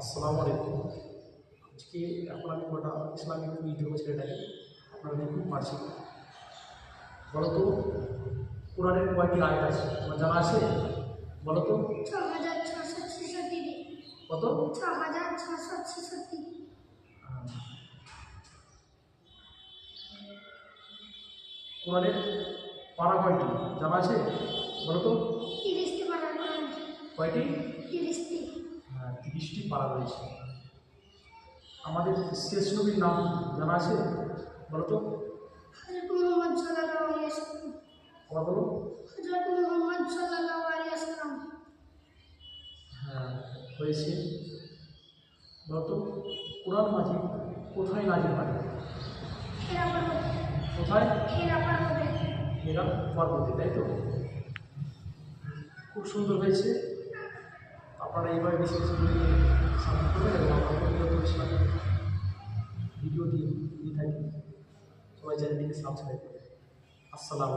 আসসালামু আলাইকুম। আজকে এখন আমি গোটা ইসলামিক ভিডিও ছেলেটাকে আপনারা দেখুন পারছি বলো তো কোরআনের কয়টি আয়াত আছে। তোমার জানা আছে? বলো তো ছ হাজার ছশো ছেষট্টি কত? কোরআনের পাড়া কয়টি? জানা আছে? বলো তো তিরিশটি পারা করেন কয়টি? পাড়া রয়েছে আমাদের শেষ নবীর নাম জানা আছে? বলো তো। আবার বলো। হ্যাঁ হয়েছে। বলতো কোরআন কোথায় নাজির হয়? কোথায়? এরা পর্বতে তাই তো? খুব সুন্দর হয়েছে। আপনারা এইভাবে বেশি বেশি করে সাপোর্ট করবেন এবং আমরা প্রতিনিয়ত ভিডিও দিয়ে দিয়ে থাকি। সবাই চ্যানেলটিকে সাবস্ক্রাইব করবেন আসসালামু